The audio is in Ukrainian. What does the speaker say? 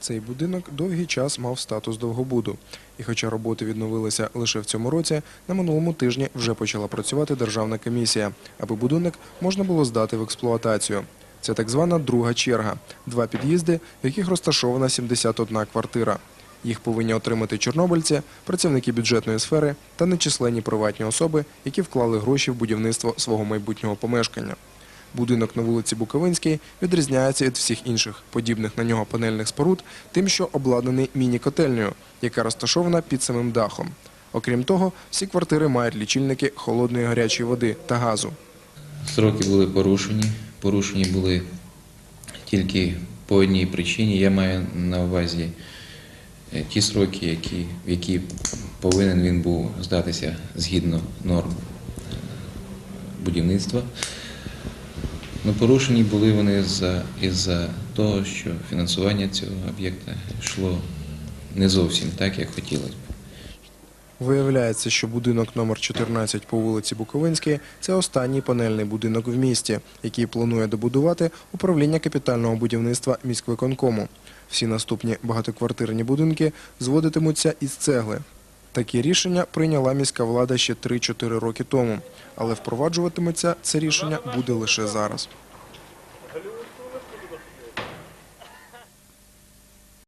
Цей будинок довгий час мав статус довгобуду. І хоча роботи відновилися лише в цьому році, на минулому тижні вже почала працювати державна комісія, аби будинок можна було здати в експлуатацію. Це так звана друга черга – два під'їзди, в яких розташована 71 квартира. Їх повинні отримати чорнобильці, працівники бюджетної сфери та нечисленні приватні особи, які вклали гроші в будівництво свого майбутнього помешкання. Будинок на вулиці Буковинській відрізняється від всіх інших подібних на нього панельних споруд тим, що обладнаний міні-котельнею, яка розташована під самим дахом. Окрім того, всі квартири мають лічильники холодної гарячої води та газу. Сроки були порушені. Порушені були тільки по одній причині. Я маю на увазі е, ті сроки, які, в які повинен він був здатися згідно норм е, будівництва. Ну, порушені були вони за, із-за того, що фінансування цього об'єкта йшло не зовсім так, як хотілося б. Виявляється, що будинок номер 14 по вулиці Буковинській – це останній панельний будинок в місті, який планує добудувати управління капітального будівництва міськвиконкому. Всі наступні багатоквартирні будинки зводитимуться із цегли. Такі рішення прийняла міська влада ще 3-4 роки тому, але впроваджуватиметься це рішення буде лише зараз.